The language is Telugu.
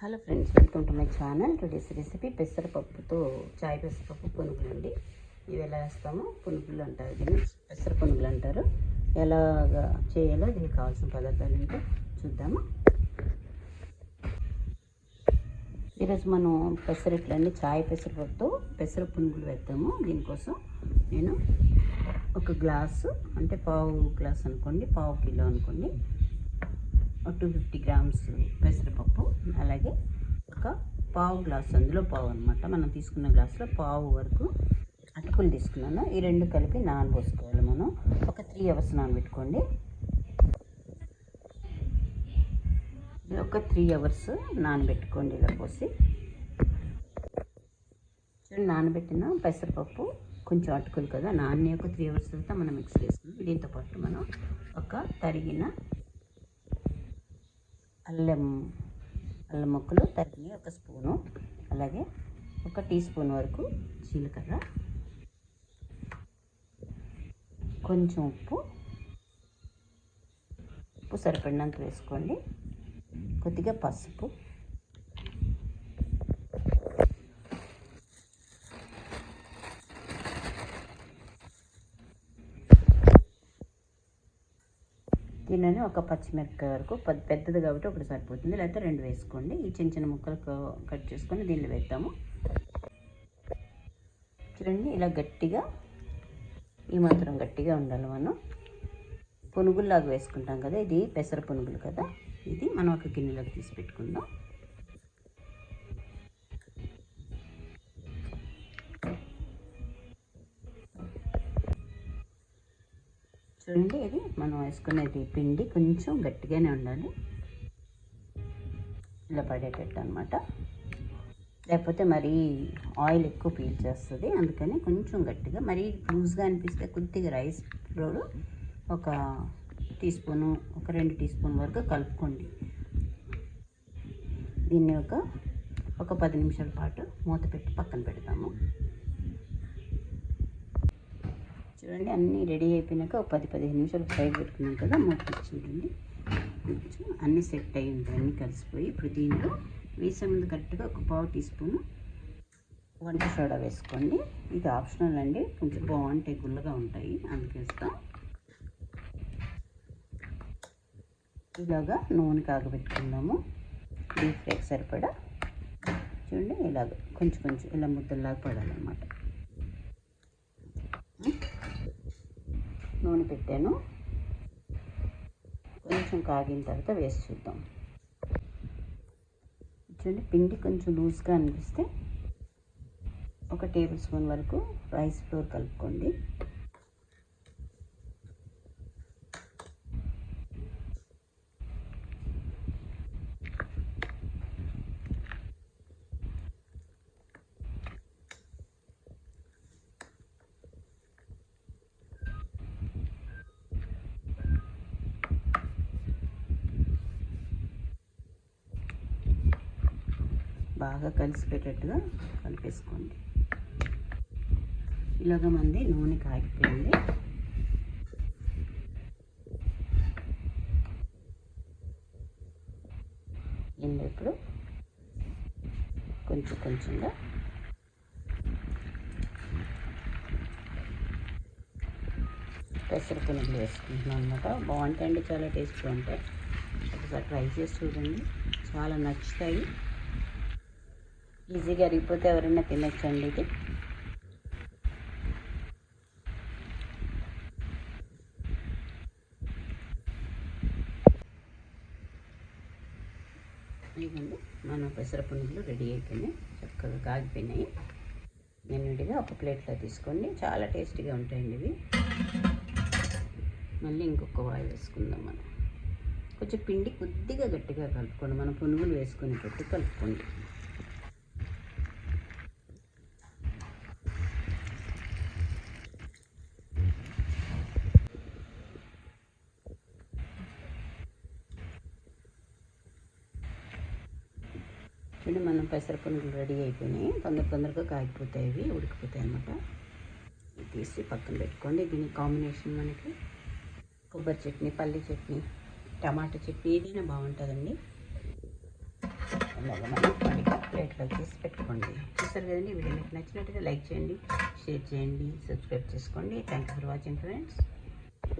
Hello friends welcome to my channel. Today's recipe పెసరపప్పుతో చాయ్ పెసరపప్పు పునుగులు అండి ఇవి ఎలా వేస్తామో పునుగులు అంటారు దీన్ని. పెసర పునుగులు అంటారు. ఎలాగా చేయాలో దీనికి కావాల్సిన పదార్థాలు ఏంటో చూద్దాము. ఈరోజు మనం పెసరట్లన్నీ చాయ్ పెసరపప్పుతో పెసర పునుగులు వేద్దాము. దీనికోసం నేను ఒక గ్లాసు అంటే పావు గ్లాస్ అనుకోండి పావు కిలో అనుకోండి ఒక టూ ఫిఫ్టీ గ్రామ్స్ పెసరపప్పు అలాగే ఒక పావు గ్లాస్ అందులో పావు అనమాట మనం తీసుకున్న గ్లాసులో పావు వరకు అటుకులు తీసుకున్నాను. ఈ రెండు కలిపి నానబోసుకోవాలి మనం. ఒక త్రీ అవర్స్ నానబెట్టుకోండి. ఒక త్రీ అవర్స్ నానబెట్టుకోండి ఇలా పోసి. చూడండి నానబెట్టిన పెసరపప్పు కొంచెం అటుకులు కదా. నాన్న ఒక త్రీ అవర్స్ తర్వాత మనం మిక్స్ చేసుకున్నాం. దీంతో పాటు మనం ఒక తరిగిన అల్లం అల్లం ముక్కలు తరిగి ఒక స్పూను. అలాగే ఒక టీ స్పూన్ వరకు జీలకర్ర. కొంచెం ఉప్పు. ఉప్పు సరిపడినంత వేసుకోండి. కొద్దిగా పసుపు. దీనిలోనే ఒక పచ్చిమిరపకాయ వరకు పెద్ద పెద్దది కాబట్టి ఒకటి సరిపోతుంది. లేకపోతే రెండు వేసుకోండి. ఈ చిన్న చిన్న ముక్కలు కట్ చేసుకొని దీనిలో వేద్దాము. చూడండి ఇలా గట్టిగా ఈ మాత్రం గట్టిగా ఉండాలి మనం. పునుగుల్లాగా వేసుకుంటాం కదా ఇది పెసర పునుగులు కదా. ఇది మనం ఒక గిన్నెలోకి తీసి పెట్టుకుందాం. చూడండి ఇది మనం వేసుకునేది పిండి కొంచెం గట్టిగానే ఉండాలి. ఇలా పడేటట్టు అనమాట లేకపోతే మరీ ఆయిల్ ఎక్కువ పీల్చేస్తుంది. అందుకని కొంచెం గట్టిగా మరీ లూజ్గా అనిపిస్తే కొద్దిగా రైస్ ఫ్లోర్ ఒక టీ స్పూను ఒక రెండు టీ స్పూన్ వరకు కలుపుకోండి. దీన్ని ఒక ఒక పది నిమిషాల పాటు మూత పెట్టి పక్కన పెడతాము. చూడండి అన్నీ రెడీ అయిపోయినాక ఒక పది పదిహేను నిమిషాలు ఫ్రై పెట్టుకున్నాం కదా మూత చూడండి కొంచెం అన్నీ సెట్ అయ్యి ఉంటాయి అన్నీ కలిసిపోయి. ఇప్పుడు దీంట్లో వేసే ముందు కరెక్ట్గా ఒక పావు టీ స్పూన్ వంట సోడా వేసుకోండి. ఇది ఆప్షనల్ అండి కొంచెం బాగుంటాయి గుల్లగా ఉంటాయి అందుకేస్తాం ఇలాగా నూనె కాగబెట్టుకుందాము డీప్ ఫ్రైకి సరిపడా. చూడండి ఇలాగ కొంచెం కొంచెం ఇలా ముద్దల్లాగా పడాలన్నమాట. నూనె పెట్టాను. కొంచెం కాగిన తర్వాత వేసి చూద్దాం. చూడండి పిండి కొంచెం లూజ్గా అనిపిస్తే ఒక టేబుల్ స్పూన్ వరకు రైస్ ఫ్లోర్ కలుపుకోండి. బాగా కలిసిపెట్టేట్టుగా కలిపేసుకోండి. ఇలాగ మంది నూనె కాగిపోయింది. ఇందులో ఇప్పుడు కొంచెం కొంచెంగా పెసర పునుగులు వేసుకుంటున్నాను అనమాట బాగుంటాయండి చాలా టేస్ట్గా ఉంటాయి. ఒకసారి ట్రై చేసి చూడండి. చాలా నచ్చుతాయి. ఈజీగా అరిగిపోతే ఎవరైనా తినచ్చండి ఇది. ఇదిగోండి మన పెసర పునుగులు రెడీ అయిపోయినాయి. చక్కగా కాగిపోయినాయి. నేను విడిగా ఒక ప్లేట్లో తీసుకోండి. చాలా టేస్టీగా ఉంటాయండి ఇవి. మళ్ళీ ఇంకొక వాయి వేసుకుందాం మనం. కొంచెం పిండి కొద్దిగా గట్టిగా కలుపుకోండి. మనం పునుగులు వేసుకునేటట్టు కలుపుకోండి. చూడండి మనం పెసర రెడీ అయిపోయినాయి. తొందర తొందరగా కాగిపోతాయి ఇవి ఉడికిపోతాయి అన్నమాట. తీసి పక్కన పెట్టుకోండి. దీని కాంబినేషన్ మనకి కొబ్బరి చట్నీ పల్లి చట్నీ టమాటా చట్నీ ఏదైనా బాగుంటుందండి. ఇలాగ మనం పడిగా ప్లేట్లో తీసి పెట్టుకోండి. చూసారు కదండి వీడియో మీకు నచ్చినట్టుగా లైక్ చేయండి షేర్ చేయండి సబ్స్క్రైబ్ చేసుకోండి. Thank you for watching friends